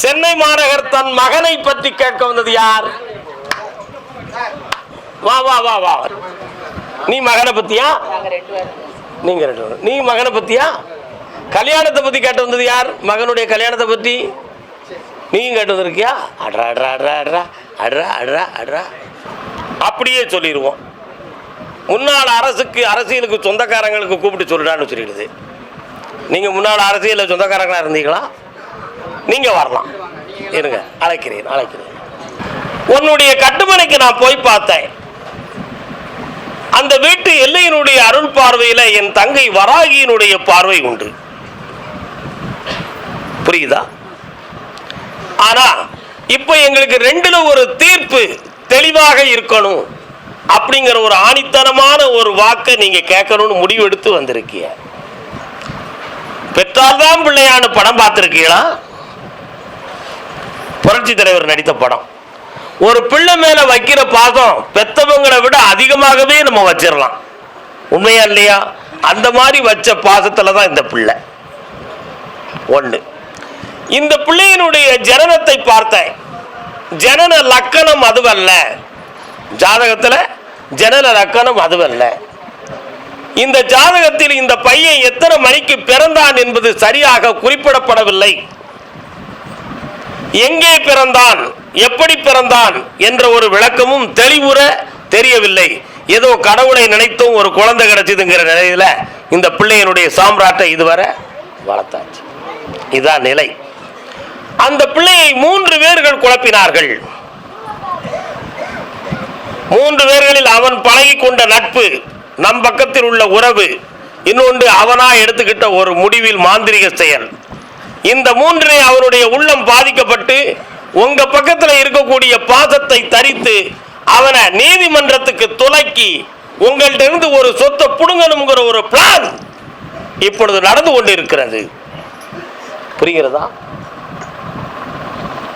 சென்னை மாநகர் தன் மகனை பற்றி கேட்க வந்தது யார்? வா வா வா வா. நீ மகனை பத்தியா? நீங்க ரெண்டு பேரும். நீ மகனை பத்தியா? கல்யாணத்தை பத்தி கேட்டு வந்தது யார்? மகனுடைய கல்யாணத்தை பத்தி? நீயும் கேட்டு வந்திருக்கியா? அட்ரா அட்ரா அட்ரா அட்ரா அட்ரா அட்ரா அட்ரா அப்படியே சொல்லிடுவோம். முன்னாள் அரசுக்கு அரசியலுக்கு சொந்தக்காரங்களுக்கு கூப்பிட்டு சொல்லிடான்னு சொல்லிடுது நீங்கள் முன்னாள் அரசியலில் சொந்தக்காரங்களா இருந்தீங்களா? நீங்கள் வரலாம். இருங்க அழைக்கிறேன் அழைக்கிறேன். உன்னுடைய கட்டுமனைக்கு நான் போய் பார்த்தேன். அந்த வீட்டு எல்லையினுடைய அருள் பார்வையில் என் தங்கை வராகியினுடைய பார்வை உண்டு. புரியுதா? ஆனா இப்போ எங்களுக்கு ரெண்டுல ஒரு தீர்ப்பு தெளிவாக இருக்கணும். அப்படிங்கிற ஒரு ஆணித்தனமான ஒரு வாக்கை நீங்க கேட்கணும்னு முடிவெடுத்து வந்திருக்கீங்க. பெற்றால்தான் பிள்ளையான படம் பார்த்துருக்கீங்களா? புரட்சி தலைவர் நடித்த படம். ஒரு பிள்ளை மேல வைக்கிற பாசம் பெத்தவங்களை விட அதிகமாகவே நம்ம வச்சிடலாம் உண்மையா இல்லையா? அந்த மாதிரி வச்ச பாசத்துல தான் இந்த பிள்ளை. ஒண்ணு. இந்த பிள்ளையினுடைய ஜனனத்தை பார்த்தேன். ஜனன லக்கணம் அதுவல்ல. ஜாதகத்துல ஜனன லக்கணம் அதுவல்ல. இந்த ஜாதகத்தில் இந்த பையன் எத்தனை மணிக்கு பிறந்தான் என்பது சரியாக குறிப்பிடப்படவில்லை. எங்கே பிறந்தான் எப்படி பிறந்தான் என்ற ஒரு விளக்கமும் தெளிவுற தெரியவில்லை. ஏதோ கடவுளை நினைத்தும் ஒரு குழந்தை கிடைச்சதுங்கிற நிலையில இந்த பிள்ளையனுடைய சாம்ராட்டை இதுவரை வளர்த்தாச்சு. இதான் நிலை. அந்த பிள்ளையை மூன்று பேர்கள் குழப்பினார்கள். மூன்று பேர்களில் அவன் பழகி கொண்ட நட்பு நம் பக்கத்தில் உள்ள உறவு இன்னொன்று அவனா எடுத்துக்கிட்ட ஒரு முடிவில் மாந்திரிக செயல். இந்த மூன்று அவருடைய உள்ளம் பாதிக்கப்பட்டு உங்க பக்கத்துல இருக்கக்கூடிய பாதத்தை தரித்து அவனை நீதிமன்றத்துக்கு துலக்கி உங்கள்ட்ட இருந்து ஒரு சொத்தை புடுங்கணுங்கிற ஒரு பிளான் இப்பொழுது நடந்து கொண்டு இருக்கிறது புரிகிறதா?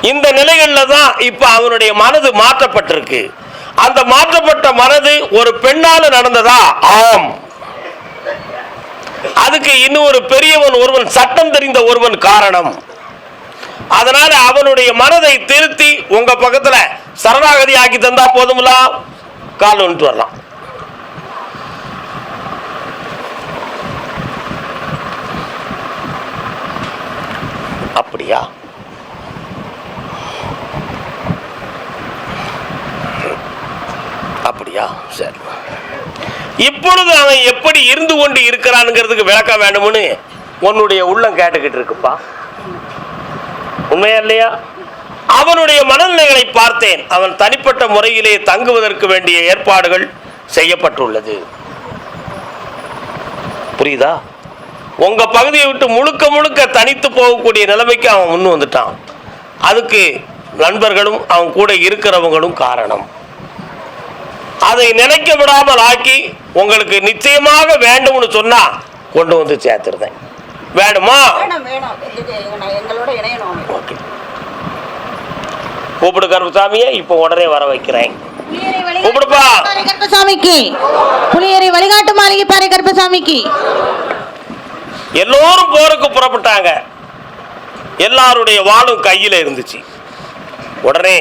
இந்த நிலைகளில் தான் இப்போ அவனுடைய மனது மாற்றப்பட்டிருக்கு. அந்த மாற்றப்பட்ட மனது ஒரு பெண்ணால நடந்ததா? ஆம். அதுக்கு இன்னும் ஒரு பெரியவன் ஒருவன் சட்டம் தெரிந்த ஒருவன் காரணம். அதனால அவனுடைய மனதை திருத்தி உங்க பக்கத்துல சரணாகதி ஆக்கி தந்தா போதும்லா? கால் வந்துட்டு வரலாம். அப்படியா? அப்படியா? சரி. இப்பொழுது அவன் எப்படி இருந்து கொண்டு இருக்கிறான்ங்கிறதுக்கு விளக்க வேண்டும்னு உன்னுடைய உள்ளம் கேட்டுக்கிட்டு இருக்குப்பா. உண்மையா இல்லையா? அவனுடைய மனநிலைகளை பார்த்தேன். அவன் தனிப்பட்ட முறையிலே தங்குவதற்கு வேண்டிய ஏற்பாடுகள் செய்யப்பட்டுள்ளது. புரியுதா? உங்க பகுதியை விட்டு முழுக்க முழுக்க தனித்து போகக்கூடிய நிலைமைக்கு அவன் முன் வந்துட்டான். அதுக்கு நண்பர்களும் அவன் கூட இருக்கிறவங்களும் காரணம். அதை நினைக்க விடாமல் ஆக்கி உங்களுக்கு நிச்சயமாக வேண்டும்னு சொன்னா கொண்டு வந்து சேர்த்துருந்தேன் வேணுமா ஓகே. கூப்பிடு கருப்பசாமியை இப்போ உடனே வர வைக்கிறேன். கூப்பிடுப்பா. கருப்பசாமிக்கு. புளியரை வழிகாட்டு மாளிகை பாறை கருப்பசாமிக்கு. எல்லோரும் போருக்கு புறப்பட்டாங்க. எல்லாருடைய வாளும் கையில் இருந்துச்சு. உடனே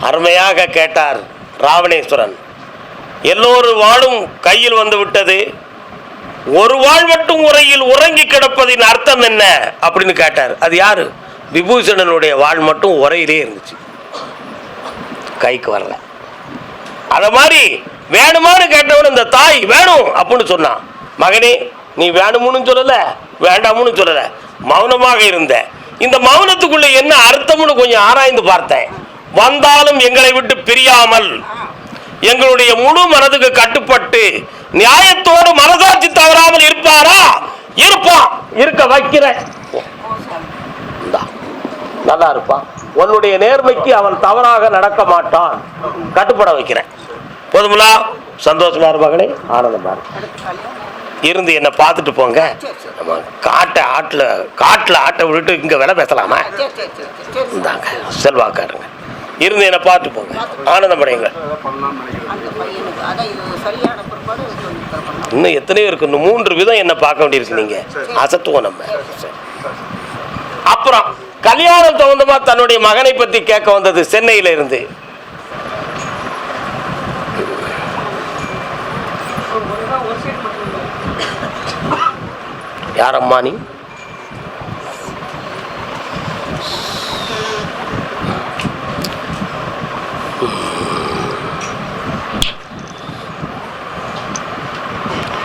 அருமையாக கேட்டார். ராவணேஸ்வரன். எல்லோரும் வாழும் கையில் வந்து விட்டது. ஒரு வாழ் மட்டும் உரையில் உறங்கி கிடப்பதின் அர்த்தம் என்ன? அப்படின்னு கேட்டார். அது யாரு? விபூஷணனுடைய வாழ் மட்டும் உரையிலே இருந்துச்சு. கைக்கு வரல. அத மாதிரி வேணுமான்னு கேட்டவன் இந்த தாய் வேணும் அப்படின்னு சொன்னான். மகனே நீ வேணும்னு சொல்லல வேண்டாம்னு சொல்லல. மௌனமாக இருந்த. இந்த மௌனத்துக்குள்ள என்ன அர்த்தம்னு கொஞ்சம் ஆராய்ந்து பார்த்தேன். வந்தாலும் எங்களை விட்டு பிரியாமல் எங்களுடைய முழு மனதுக்கு கட்டுப்பட்டு நியாயத்தோடு மனசாட்சி தவறாமல் இருப்பாரா? இருப்பான் இருக்க வைக்கிறேன். நல்லா இருப்பான் உன்னுடைய நேர்மைக்கு அவன் தவறாக நடக்க மாட்டான். கட்டுப்பட வைக்கிறேன். போதுங்களா சந்தோஷமா இருப்பாங்களே ஆனந்தமா. இருந்து என்னை பார்த்துட்டு போங்க. நம்ம காட்டை ஆட்டில் காட்டில் ஆட்டை விட்டுட்டு இங்கே விலை பேசலாமா? இந்தாங்க செல்வாக்காருங்க இருந்து என்னை பார்த்து போங்க. ஆனந்தமடைங்க இன்னும் எத்தனையோ இருக்கு. இன்னும் மூன்று விதம் என்ன பார்க்க வேண்டியிருக்கு நீங்க. அசத்துவோம் நம்ம. அப்புறம் கல்யாணம் சம்பந்தமா தன்னுடைய மகனை பத்தி கேட்க வந்தது சென்னையில இருந்து. யாரம்மா நீ?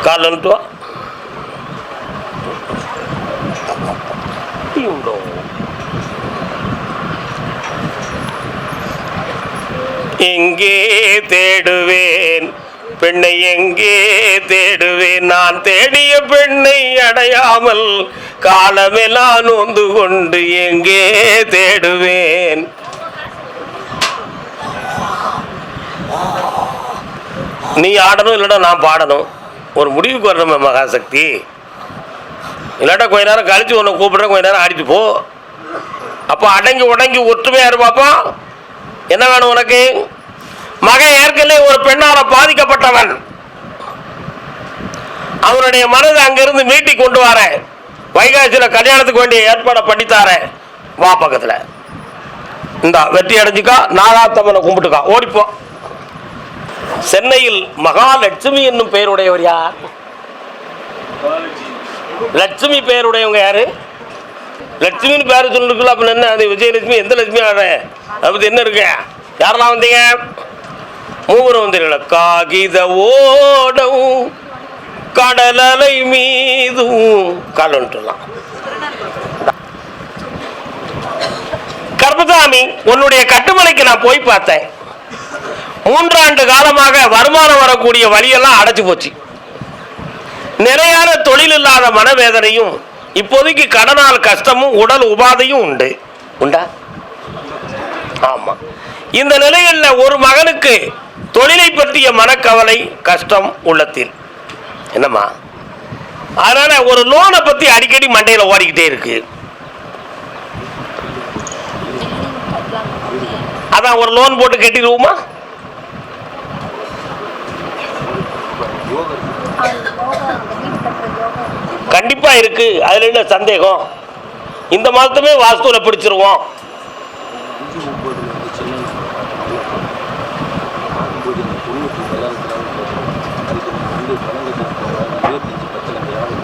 கால் வந்துட்டு வா உண்டோ எங்கே தேடுவேன்? பெண்ணை எங்கே தேடுவேன்? நான் தேடிய பெண்ணை அடையாமல் காலமெல்லாம் நொந்து கொண்டு எங்கே தேடுவேன்? நீ ஆடணும் இல்லைடா நான் பாடணும். ஒரு முடிவுக்கு வரணுமே மகாசக்தி. இல்லாட்டா கொஞ்ச நேரம் கழிச்சு உன்னை கூப்பிடுறேன் கொஞ்ச நேரம் ஆடிட்டு போ. அப்போ அடங்கி உடங்கி ஒற்றுமையாக இரு என்ன வேணும் உனக்கு? மகன் ஏற்கனவே ஒரு பெண்ணால் பாதிக்கப்பட்டவன். அவனுடைய மனதை அங்கிருந்து மீட்டி கொண்டு வரேன் வைகாசியில் கல்யாணத்துக்கு வேண்டிய ஏற்பாடை பண்ணித்தாரேன் வா பக்கத்தில். இந்த வெற்றி அடைஞ்சிக்கா நாகாத்தம்மனை கும்பிட்டுக்கா. ஓடிப்போம் சென்னையில் மகாலட்சுமி என்னும் பெயருடையவர் யார்? லட்சுமி பெயருடையவங்க யாரு? லட்சுமின்னு பேர் சொல்லிருக்குல்ல அப்ப என்ன? அது விஜயலட்சுமி எந்த லட்சுமி ஆடு அப்படி என்ன இருக்கு? யாரெல்லாம் வந்தீங்க? மூவரும் வந்தீங்களா காகித ஓடவும் கடலலை மீதும். காலன்ட்டுலாம் கர்மசாமி உன்னுடைய கட்டுமலைக்கு நான் போய் பார்த்தேன். மூன்றாண்டு காலமாக வருமானம் வரக்கூடிய வழியெல்லாம் அடைச்சு போச்சு. நிலையான தொழில் இல்லாத மனவேதனையும் இப்போதைக்கு கடனால் கஷ்டமும் உடல் உபாதையும் உண்டு. உண்டா? ஆமா. இந்த நிலையில் ஒரு மகனுக்கு தொழிலை பற்றிய மனக்கவலை கஷ்டம் உள்ளத்தில். என்னம்மா? அதனால ஒரு லோனை பத்தி அடிக்கடி மண்டையில ஓடிக்கிட்டே இருக்கு. அதான் ஒரு லோன் போட்டு கட்டிடுவோமா? கண்டிப்பாக இருக்குது அதில் என்ன சந்தேகம்? இந்த மாதத்துமே வாஸ்துவில் பிடிச்சிருவோம். அஞ்சு ஒம்பது வந்து சென்னை பார்க்கும்போது இந்த தொண்ணூற்றி கல்யாணத்தில் அதுக்கு வந்து பன்னெண்டு இருபத்தஞ்சி பத்தில் அந்த யாரும்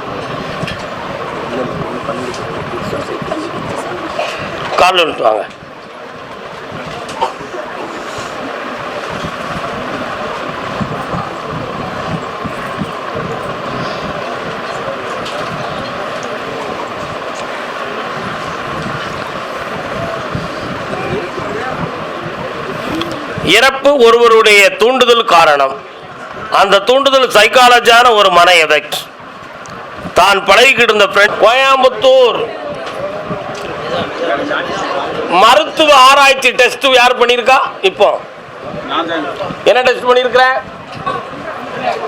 இல்லை ஒன்று பன்னெண்டு புதுசாக சேர்த்து கால் வந்துட்டு வாங்க இறப்பு ஒருவருடைய தூண்டுதல் காரணம். அந்த தூண்டுதல் சைக்காலஜியான ஒரு மன எஃபெக்ட் தான் பழகிக்கிட்டு இருந்த friend கோயம்புத்தூர். மருத்துவ ஆராய்ச்சி டெஸ்ட் யார் பண்ணியிருக்கா? இப்போ. என்ன டெஸ்ட் பண்ணியிருக்கிற?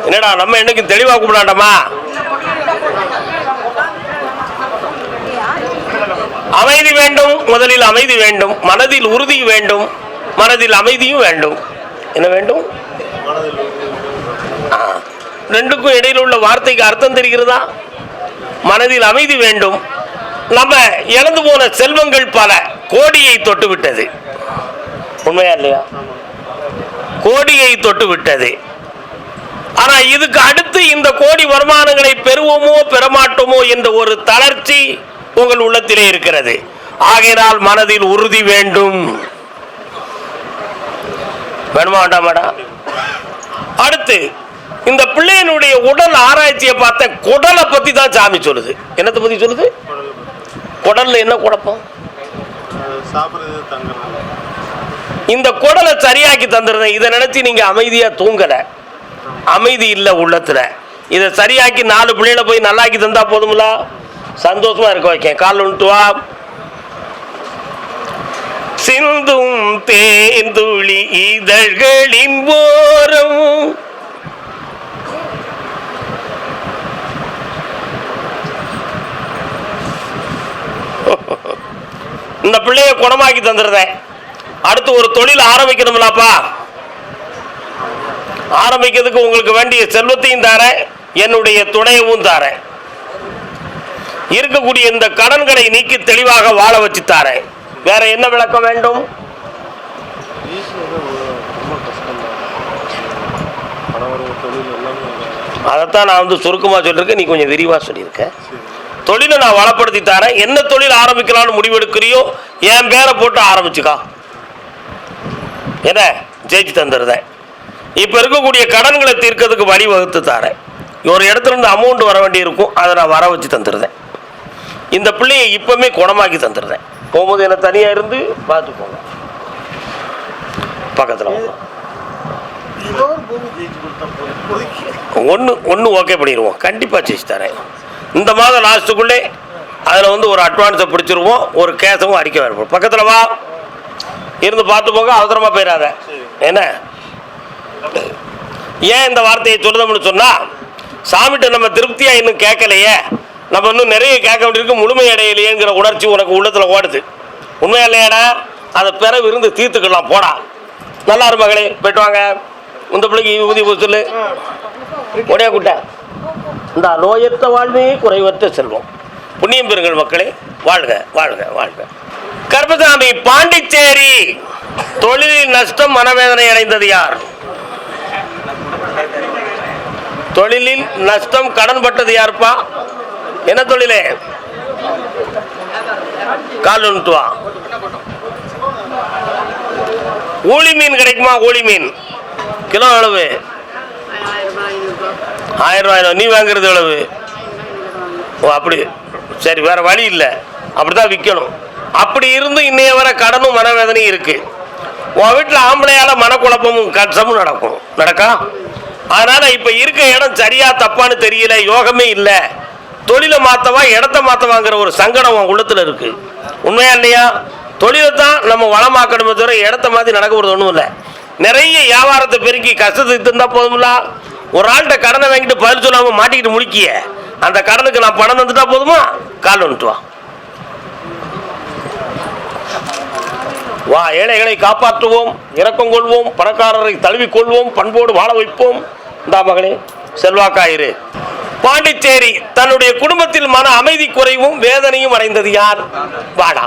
என்னடா நம்ம என்னைக்கு தெளிவாக கூப்பிடாண்டமா அமைதி வேண்டும் முதலில் அமைதி வேண்டும் மனதில் உறுதி வேண்டும் மனதில் அமைதியும் வேண்டும். என்ன வேண்டும்? ரெண்டுக்கும் இடையில் உள்ள வார்த்தைக்கு அர்த்தம் தெரிகிறதா? மனதில் அமைதி வேண்டும். நம்ம இழந்து போன செல்வங்கள் பல கோடியை தொட்டு விட்டது உண்மையா இல்லையா? கோடியை தொட்டு விட்டது ஆனா இதுக்கு அடுத்து இந்த கோடி வருமானங்களை பெறுவோமோ பெறமாட்டோமோ என்ற ஒரு தளர்ச்சி உங்கள் உள்ளத்திலே இருக்கிறது. ஆகையினால் மனதில் உறுதி வேண்டும். வேணுமா வேண்டாமாடா? அடுத்து இந்த பிள்ளையனுடைய உடல் ஆராய்ச்சியை பார்த்த குடலை பத்தி தான் சாமி சொல்லுது. என்னத்தை பத்தி சொல்லுது? குடல்ல என்ன குழப்பம்? இந்த குடலை சரியாக்கி தந்துருந்தேன். இதை நினைச்சு நீங்க அமைதியா தூங்கல. அமைதி இல்லை உள்ளத்துல. இதை சரியாக்கி நாலு பிள்ளைகளை போய் நல்லாக்கி தந்தா போதும்ல? சந்தோஷமா இருக்க வைக்கேன். கால் வந்துட்டு வா சிந்தும் தேந்துளி இதழ்களின் ஓரம். இந்த பிள்ளைய குணமாக்கி தந்துடுறேன் அடுத்து ஒரு தொழில் ஆரம்பிக்கணும்லாப்பா ஆரம்பிக்கிறதுக்கு உங்களுக்கு வேண்டிய செல்வத்தையும் தாரேன் என்னுடைய துணையவும் தாரேன். இருக்கக்கூடிய இந்த கடன்களை நீக்கி தெளிவாக வாழ வச்சு தாரேன். வேற என்ன விளக்கம் வேண்டும்? அதைத்தான் நான் வந்து சுருக்கமாக சொல்லியிருக்கேன். நீ கொஞ்சம் விரிவாக சொல்லியிருக்க. தொழிலை நான் வளப்படுத்தி தரேன். என்ன தொழில் ஆரம்பிக்கலாம்னு முடிவெடுக்கிறியோ என் பேரை போட்டு ஆரம்பிச்சுக்கா. என்ன? ஜெயிச்சு தந்துடுறேன். இப்போ இருக்கக்கூடிய கடன்களை தீர்க்கிறதுக்கு வழி வகுத்து தரேன். ஒரு இடத்துல இருந்து அமௌண்ட் வர வேண்டி இருக்கும் அதை நான் வர வச்சு தந்துடுறேன். இந்த பிள்ளையை இப்பவுமே குணமாக்கி தந்துடுறேன். போகும்போது என்ன தனியாக இருந்து பார்த்து போங்க பக்கத்தில் ஒன்று ஒன்று ஓகே பண்ணிடுவோம். கண்டிப்பாக ஜெயிச்சு தரேன். இந்த மாதம் லாஸ்ட்டுக்குள்ளே அதில் வந்து ஒரு அட்வான்ஸை பிடிச்சிருவோம். ஒரு கேஸவும் அடிக்க வேணும் பக்கத்தில் வா. இருந்து பார்த்து போங்க அவசரமாக போயிடாத. என்ன? ஏன் இந்த வார்த்தையை சொல்லுதோம்னு சொன்னால் சாமிகிட்ட நம்ம திருப்தியாக இன்னும் கேட்கலையே. நம்ம இன்னும் நிறைய கேட்க வேண்டியிருக்கு. முழுமை அடையலையேங்கிற உணர்ச்சி உனக்கு உள்ளத்தில் ஓடுது. உண்மையா இல்லையாடா? அதை பிறகு இருந்து தீர்த்துக்கலாம் போடா. நல்லா இரு மகளே போயிட்டு வாங்க. இந்த பிள்ளைக்கு ஊதி சொல்லு. ஒரே குட்டை. இந்த நோயற்ற வாழ்வே குறைவற்ற செல்வம். புண்ணியம் பெறுங்கள் மக்களே. வாழ்க வாழ்க வாழ்க. கருப்பசாமி பாண்டிச்சேரி. தொழிலில் நஷ்டம் மனவேதனை அடைந்தது யார்? தொழிலில் நஷ்டம் கடன் பட்டது யாருப்பா? என்ன தொழிலே? கால் ஒன்று ஊழி மீன் கிடைக்குமா? ஊழி மீன். கிலோ எவ்வளவு ஆயிரம் ரூபாய் நீ வாங்குறது எவ்வளவு? ஓ அப்படி. சரி வேற வழி இல்லை. அப்படிதான் விற்கணும் அப்படி இருந்து இன்னைய வர கடனும் மனவேதனையும் இருக்கு. உன் வீட்டில் ஆம்பளையால மனக்குழப்பமும் கஷ்டமும் நடக்கும். நடக்கா? அதனால இப்ப இருக்க இடம் சரியா தப்பான்னு தெரியல யோகமே இல்லை. தொழிலை மாற்றவா இடத்த மாற்றவாங்கிற ஒரு சங்கடம் உன் உள்ளத்தில் இருக்கு. உண்மையா இல்லையா? தொழிலை தான் நம்ம வளமாக்கணுமே தவிர இடத்த மாற்றி நடக்க போகிறது ஒன்றும் இல்லை. நிறைய வியாபாரத்தை பெருக்கி கஷ்டத்தை தந்தா போதுமில்ல ஒரு ஆள்கிட்ட கடனை வாங்கிட்டு பதில் சொல்லாமல் மாட்டிக்கிட்டு முழிக்கிய. அந்த கடனுக்கு நான் பணம் தந்துட்டா போதுமா? கால் வந்துட்டு வா. வா ஏழைகளை காப்பாற்றுவோம் இறக்கம் கொள்வோம் பணக்காரரை தழுவிக் கொள்வோம் பண்போடு வாழ வைப்போம். இந்தா மகளே செல்வாக்காயிரு. பாண்டிச்சேரி தன்னுடைய குடும்பத்தில் மன அமைதி குறைவும் வேதனையும் அடைந்தது யார்? வாடா.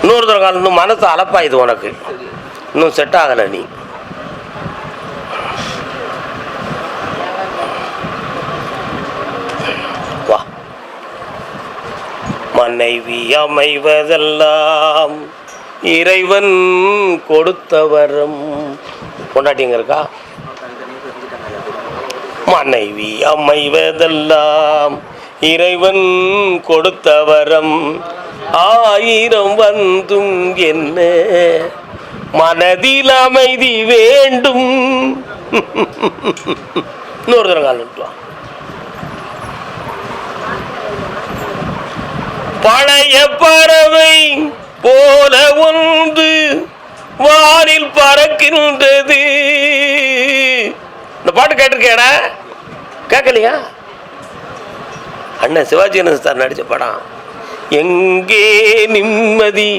இன்னொரு தடவை கால் இன்னும் மனசு அலப்பாயுது உனக்கு. இன்னும் செட் ஆகலை நீ. மனைவி அமைவதெல்லாம் இறைவன் கொடுத்த வரம் கொண்டாட்டிங்க இருக்கா மனைவி அமைவதெல்லாம் இறைவன் கொடுத்த வரம் ஆயிரம் வந்தும் என்ன? மனதில் அமைதி வேண்டும். இன்னொரு தரம் கால் விட்டு வா. பழைய பறவை போல ஒன்று வானில் பறக்கின்றது. இந்த பாட்டு கேட்டிருக்கேடா. கேட்கலையா? அண்ணன் சிவாஜி கணேசன் சார் நடித்த படம். எங்கே நிம்மதி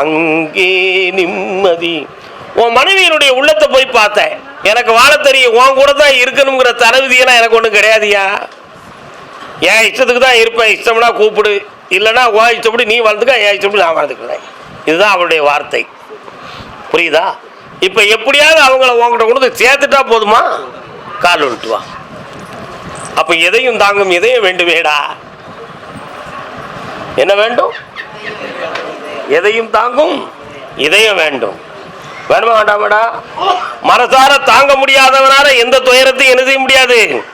அங்கே நிம்மதி. உன் மனைவியினுடைய உள்ளத்தை போய் பார்த்தேன். எனக்கு வாழ தெரியும் உன் கூட தான் இருக்கணுங்கிற தரவிதியெல்லாம் எனக்கு ஒன்றும் கிடையாதுயா என் இஷ்டத்துக்கு தான் இருப்பேன் இஷ்டம்னா கூப்பிடு. இல்லைன்னா உன் இஷ்டப்படி நீ வாழ்ந்துக்க என் இஷ்டப்படி நான் வாழ்ந்துக்கிறேன். இதுதான் அவளுடைய வார்த்தை. புரியுதா? இப்போ எப்படியாவது அவங்கள உங்ககிட்ட கொண்டு சேர்த்துட்டா போதுமா? கால் விட்டு அப்போ எதையும் தாங்கும் எதையும் வேண்டுமேடா? என்ன வேண்டும்? எதையும் தாங்கும் இதயம் வேண்டும். வேணுமா வேண்டாமடா? மனசார தாங்க முடியாதவனால எந்த துயரத்தையும் என்ன செய்ய முடியாது?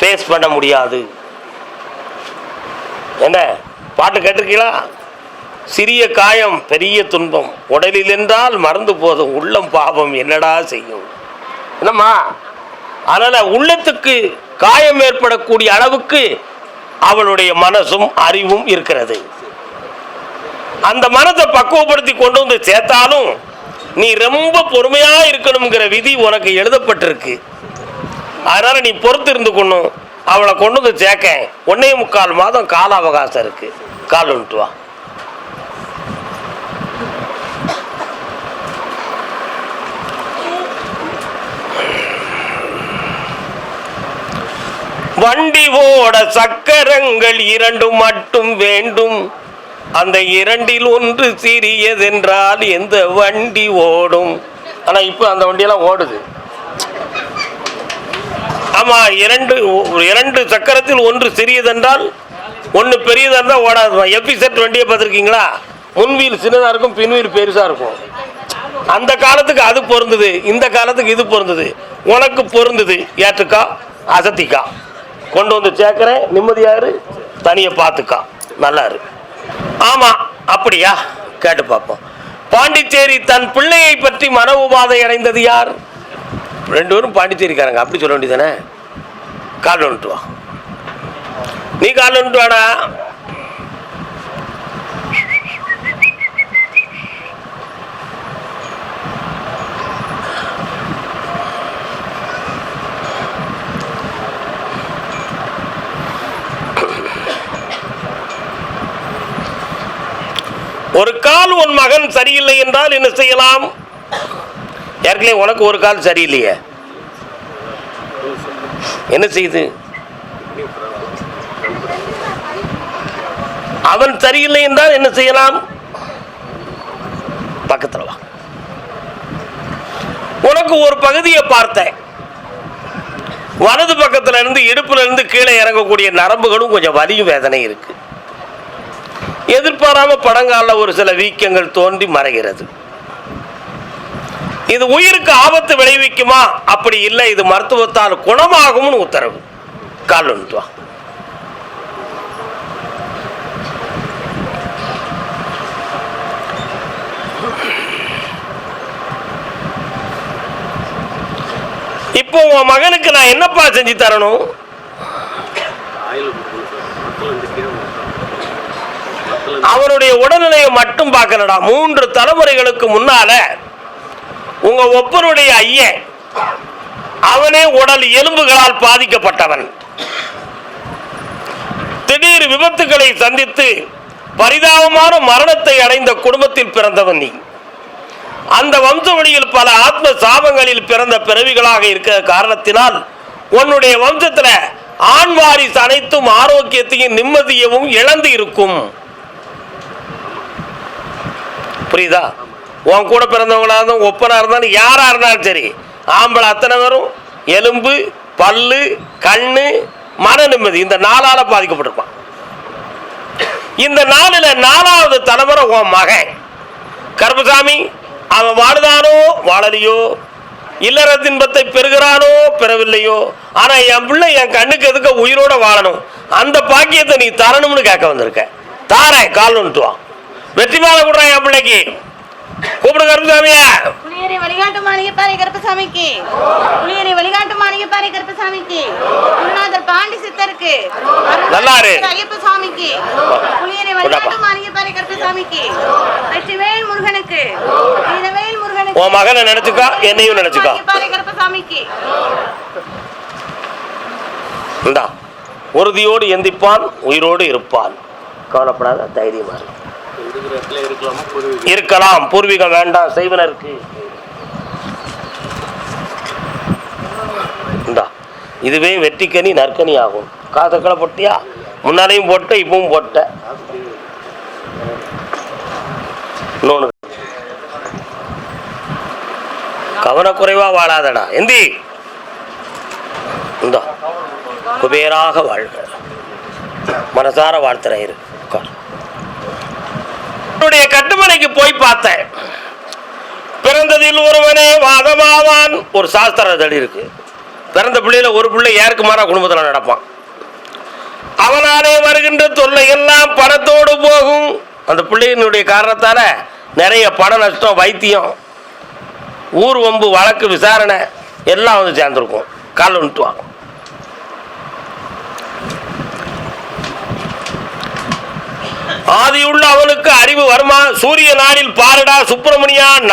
ஃபேஸ் பண்ண முடியாது. என்ன? பாட்டு கேட்டிருக்கீங்களா? சிறிய காயம் பெரிய துன்பம். உடலில் என்றால் மறந்து போதும். உள்ளம் பாவம் என்னடா செய்யும்? என்னம்மா? அதனால் உள்ளத்துக்கு காயம் ஏற்படக்கூடிய அளவுக்கு அவளுடைய மனசும் அறிவும் இருக்கிறது. அந்த மனத்தை பக்குவப்படுத்தி கொண்டு வந்து சேர்த்தாலும் நீ ரொம்ப பொறுமையாக இருக்கணுங்கிற விதி உனக்கு எழுதப்பட்டிருக்கு. அதனால நீ பொறுத்து இருந்துக்கணும் அவளை கொண்டு வந்து சேர்க்க. ஒன்னே முக்கால் மாதம் கால அவகாசம் இருக்குது கால் விட்டு வண்டி ஓட சக்கரங்கள் இரண்டு மட்டும் வேண்டும். அந்த இரண்டில் ஒன்று சிறியதென்றால் எந்த வண்டி ஓடும்? ஆனால் இப்போ அந்த வண்டியெல்லாம் ஓடுது. ஆமாம் இரண்டு இரண்டு சக்கரத்தில் ஒன்று சிறியதென்றால் ஒன்று பெரியதாக இருந்தால் ஓடாது எபிசெட் வண்டியை பார்த்துருக்கீங்களா? முன்வீல் சின்னதாக இருக்கும் பின்வீல் பெருசாக இருக்கும். அந்த காலத்துக்கு அது பொருந்தது இந்த காலத்துக்கு இது பொருந்தது. உனக்கு பொருந்தது. ஏற்றுக்கா அசத்திக்கா. கொண்டு வந்து சேர்க்குறேன் நிம்மதியாரு தனியை பார்த்துக்கா. நல்லாரு ஆமாம் அப்படியா? கேட்டு பார்ப்போம். பாண்டிச்சேரி தன் பிள்ளையை பற்றி மன உபாதை அடைந்தது யார்? ரெண்டு பேரும் பாண்டிச்சேரிக்காரங்க. அப்படி சொல்ல வேண்டியதானே கால் வந்துட்டு வா. நீ கால் வந்துட்டு வாடா. ஒரு கால் உன் மகன் சரியில்லை என்றால் என்ன செய்யலாம்? ஏற்கனவே உனக்கு ஒரு கால் சரியில்லையே. என்ன செய்யுது அவன் சரியில்லை என்றால் என்ன செய்யலாம்? பக்கத்தில் வா. உனக்கு ஒரு பகுதியை பார்த்தேன். வலது பக்கத்துல இருந்து இடுப்புல இருந்து கீழே இறங்கக்கூடிய நரம்புகளும் கொஞ்சம் வலியும் வேதனை இருக்கு. எதிர்பாராம படங்கால ஒரு சில வீக்கங்கள் தோன்றி மறைகிறது. இது உயிருக்கு ஆபத்து விளைவிக்குமா? அப்படி இல்லை. இது மருத்துவத்தால் குணமாகும்னு உத்தரவு. கால் ஒன்று இப்போ உன் மகனுக்கு நான் என்னப்பா செஞ்சு தரணும்? அவனுடைய உடல்நிலையை மட்டும் பார்க்கலடா. மூன்று தலைமுறைகளுக்கு முன்னால உங்க ஒப்பனுடைய ஐயன் அவனே உடல் எலும்புகளால் பாதிக்கப்பட்டவன். திடீர் விபத்துகளை சந்தித்து பரிதாபமான மரணத்தை அடைந்த குடும்பத்தில் பிறந்தவன் நீ. அந்த வம்ச வழியில் பல ஆத்ம சாபங்களில் பிறந்த பிறவிகளாக இருக்கிற காரணத்தினால் உன்னுடைய வம்சத்துல ஆண் வாரிசு அனைத்தும் ஆரோக்கியத்தையும் நிம்மதியவும் இழந்து இருக்கும். புரியுதா? உன் கூட பிறந்தவங்களா இருந்தாலும் ஒப்பனா இருந்தாலும் யாரா இருந்தாலும் சரி ஆம்பளை அத்தனை பேரும் எலும்பு பல்லு கண்ணு மன நிம்மதி இந்த நாளால பாதிக்கப்பட்டிருப்பான். இந்த நாளில் நாலாவது தலைமுறை உன் மகன். கருப்பசாமி அவன் வாழுதானோ வாழலையோ இல்லற தின்பத்தை பெறுகிறானோ? பெறவில்லையோ? ஆனா என் பிள்ளை என் கண்ணுக்கு எதுக்க உயிரோட வாழணும். அந்த பாக்கியத்தை நீ தரணும்னு கேட்க வந்திருக்க. தாரேன் கால் வந்துட்டு வெற்றி மேல விடுறான் என் பிள்ளைக்கு. கூப்பிடு கருப்பசாமியா. புளியரை வழிகாட்டு மாளிகைப்பாறை கருப்பசாமிக்கு புளியரை வழிகாட்டு மாளிகைப்பாறை கருப்பசாமிக்கு குருநாதர் பாண்டி சித்தருக்கு. ஐயப்ப சாமிக்கு புளியரை வழிகாட்டு மாளிகைப்பாறை கருப்பசாமிக்கு வெற்றிவேல் முருகனுக்கு. வீரவேல் முருகனுக்கு. உன் மகனை நினைச்சுக்கா என்னையும் நினைச்சுக்கா. மாளிகைப்பாறை கருப்பசாமிக்கு இந்தா உறுதியோடு எந்திப்பான் உயிரோடு இருப்பான். கவலைப்படாத தைரியமா இருக்கலாம் பூர்வீகம் வேண்டாம் செய்வனருக்கு இந்தா இதுவே வெற்றிக்கனி நற்கனி ஆகும். காசக்களை போட்டியா? முன்னாலையும் போட்ட இப்பவும் போட்ட. இன்னொன்று கவனக்குறைவா வாழாதடா. எந்தி. இந்தா. குபேராக வாழ்க. மனசார வாழ்த்துறேன் இரு. என்னுடைய கட்டுமனைக்கு போய் பார்த்தேன். பிறந்ததில் ஒருவனே வாதமாவான். ஒரு சாஸ்திர தடி இருக்கு. பிறந்த பிள்ளையில ஒரு பிள்ளை யாருக்கு மாறா குடும்பத்தில் நடப்பான்? அவனாலே வருகின்ற தொல்லை எல்லாம் பணத்தோடு போகும். அந்த பிள்ளையினுடைய காரணத்தால நிறைய பண நஷ்டம் வைத்தியம் ஊர் வம்பு வழக்கு விசாரணை எல்லாம் வந்து சேர்ந்துருக்கும். கால் ஒன்றுவாங்க ஆதியுள்ள அவனுக்கு அறிவு வருமா? சூரிய நாளில் பாருடா சுப்பிரமணியான்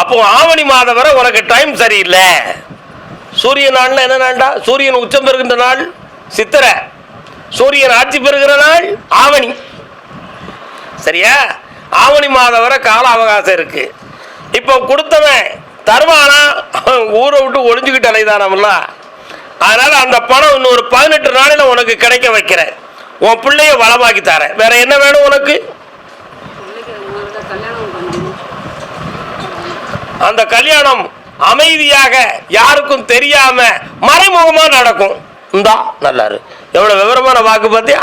அப்போ ஆவணி மாதம் வரை உனக்கு டைம் சரியில்லை. சூரிய நாள்னா என்ன நாள்டா? சூரியன் உச்சம் பெறுகின்ற நாள் சித்திரை. சூரியன் ஆட்சி பெறுகிற நாள் ஆவணி. சரியா? ஆவணி மாதம் வரை கால அவகாசம் இருக்கு. இப்போ கொடுத்தவன் தருவானா? ஊரை விட்டு ஒளிஞ்சுக்கிட்டு அலைதானாமல்ல? அதனால அந்த பணம் இன்னொரு பதினெட்டு நாளில் உனக்கு கிடைக்க வைக்கிறேன். உன் பிள்ளைய வளமாக்கி தரேன். வேற என்ன வேணும் உனக்கு? அந்த கல்யாணம் அமைதியாக யாருக்கும் தெரியாம மறைமுகமா நடக்கும். இந்தா நல்லாரு. எவ்வளவு விவரமான வாக்கு பார்த்தியா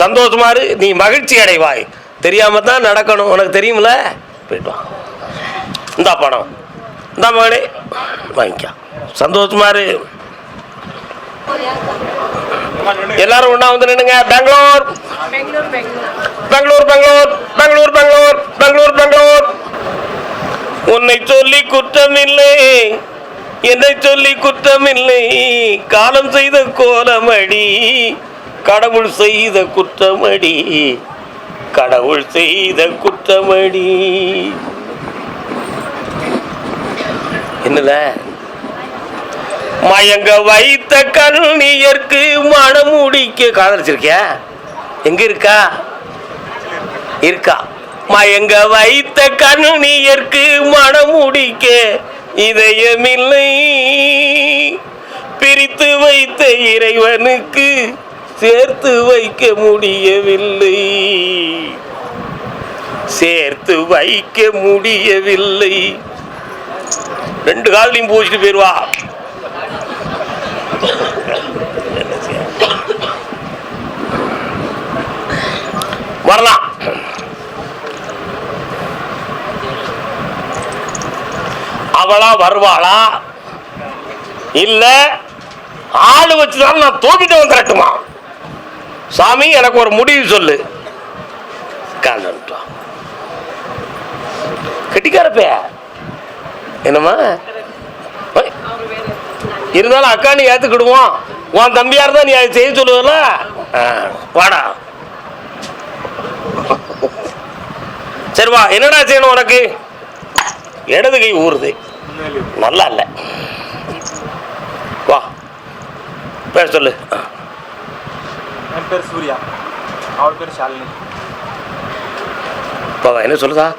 சந்தோஷமாரு நீ மகிழ்ச்சி அடைவாய். தெரியாம தான் நடக்கணும். உனக்கு தெரியுமில? போயிட்டு இந்தா பணம். இந்தா மகளே வாங்கிக்க. சந்தோஷமா எல்லாரும் ஒண்ணா வந்து நின்னுங்க. பெங்களூர் பெங்களூர். பெங்களூர் பெங்களூர் பெங்களூர் பெங்களூர் பெங்களூர். உன்னை சொல்லி குற்றமில்லை. என்னை சொல்லி குற்றமில்லை. காலம் செய்த கோலமடி கடவுள் செய்த குற்றமடி கடவுள் செய்த குற்றமடி. என்னல மயங்க வைத்த கண்ணியர்க்கு மனமுடிக்க முடிக்க காதலிச்சிருக்கியா? எங்க இருக்கா? இருக்கா. மயங்க வைத்த கண்ணியர்க்கு மனமுடிக்க முடிக்க இதயமில்லை. பிரித்து வைத்த இறைவனுக்கு சேர்த்து வைக்க முடியவில்லை. சேர்த்து வைக்க முடியவில்லை. ரெண்டு காலையும் பூச்சிட்டு போயிடுவா வரலாம். அவளா வருவாளா? இல்ல ஆளு வச்சுதான் நான் தூக்கிட்டு வந்துடட்டுமா சாமி எனக்கு ஒரு முடிவு சொல்லு. காலன்ட்டான் கெட்டிக்காரப்பே. என்னம்மா? இருந்தாலும் அக்கா நீ ஏத்துக்கிடுவோம். உன் தம்பியா இருந்தா நீ அதை செய்ய சொல்லுவல வாடா. சரி வா என்னடா செய்யணும் உனக்கு? இடது கை ஊறுது. நல்லா இல்லை. வா. பேர் சொல்லு. என் பேர் சூர்யா. அவள் பேர் ஷாலினி. இப்போ அவள் என்ன சொல்லுதா?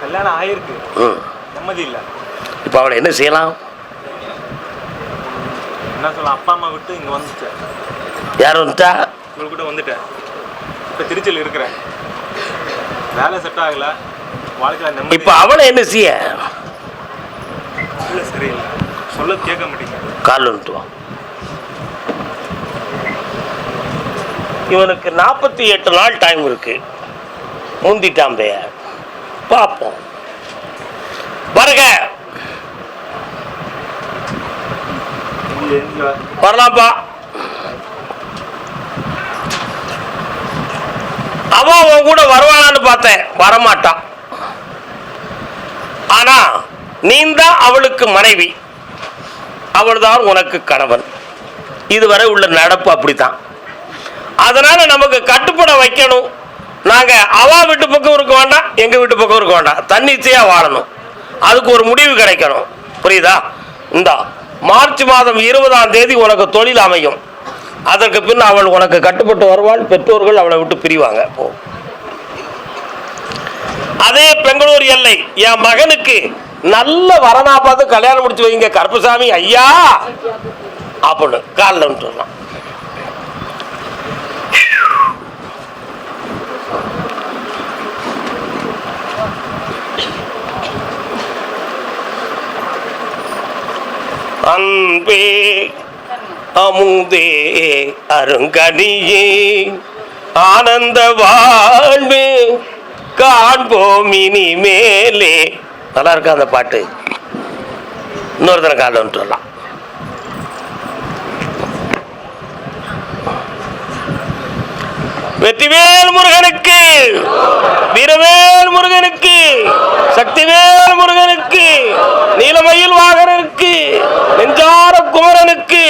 கல்யாணம் ஆயிருக்கு. ம். நிம்மதி இல்லை. இப்போ அவளை என்ன செய்யலாம்? என்ன சொல்ல அப்பா அம்மா விட்டு இங்கே வந்துட்டேன். யார் வந்துட்டா? இவங்க வந்துட்டேன். இப்போ திருச்சியில் இருக்கிறேன். வேலை செட் ஆகல. வாழ்க்கையில் இப்போ அவளை என்ன செய்ய? இல்லை சொல்ல கேட்க மாட்டேங்குது கால் வந்துட்டு இவனுக்கு நாற்பத்தி எட்டு நாள் டைம் இருக்கு. முந்திட்டான் பைய. பார்ப்போம் வருக. வரலாம்ப்பா அவன் உன் கூட வருவானான்னு பார்த்தேன். வரமாட்டான். ஆனா நீந்தான் அவளுக்கு மனைவி. அவள்தான் உனக்கு கணவன். இதுவரை உள்ள நடப்பு அப்படித்தான். அதனால நமக்கு கட்டுப்பட வைக்கணும். நாங்க அவ வீட்டு பக்கம் இருக்க வேண்டாம் எங்க வீட்டு பக்கம் இருக்க வேண்டாம். தன்னிச்சையா வாழணும். அதுக்கு ஒரு முடிவு கிடைக்கணும். புரியுதா? இந்தா மார்ச் மாதம் இருபதாம் தேதி உனக்கு தொழில் அமையும். அதற்கு பின் அவள் உனக்கு கட்டுப்பட்டு வருவாள் பெற்றோர்கள் அவளை விட்டு பிரிவாங்க. அதே பெங்களூர் எல்லை என் மகனுக்கு நல்ல வரனா பார்த்து கல்யாணம் முடிச்சு வைங்க கருப்பசாமி ஐயா! அப்படின்னு காலில் சொன்னான் அன்பே அமுதே அருங்கனியே ஆனந்த வாழ்வே காண்போம் இனி மேலே நல்லா இருக்கா அந்த பாட்டு? இன்னொரு தடவை சொல்லலாம் வெற்றிவேல் முருகனுக்கு வீரவேல் முருகனுக்கு சக்திவேல் முருகனுக்கு நீலமயில் வாகனனுக்கு நெஞ்சார குமரனுக்கு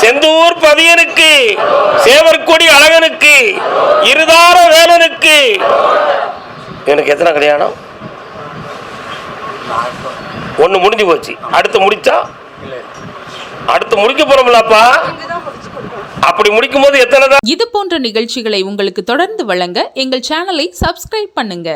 செந்தூர் பதியனுக்கு சேவற்கொடி அழகனுக்கு இருதார வேலனுக்கு. எனக்கு எத்தனை கல்யாணம்? ஒன்று முடிஞ்சு போச்சு. அடுத்து முடிச்சா? அடுத்து முடிக்க போறோம்லப்பா. அப்படி முடிக்கும் போது எத்தனை இது போன்ற நிகழ்ச்சிகளை உங்களுக்கு தொடர்ந்து வழங்க எங்கள் சேனலை சப்ஸ்கிரைப் பண்ணுங்க.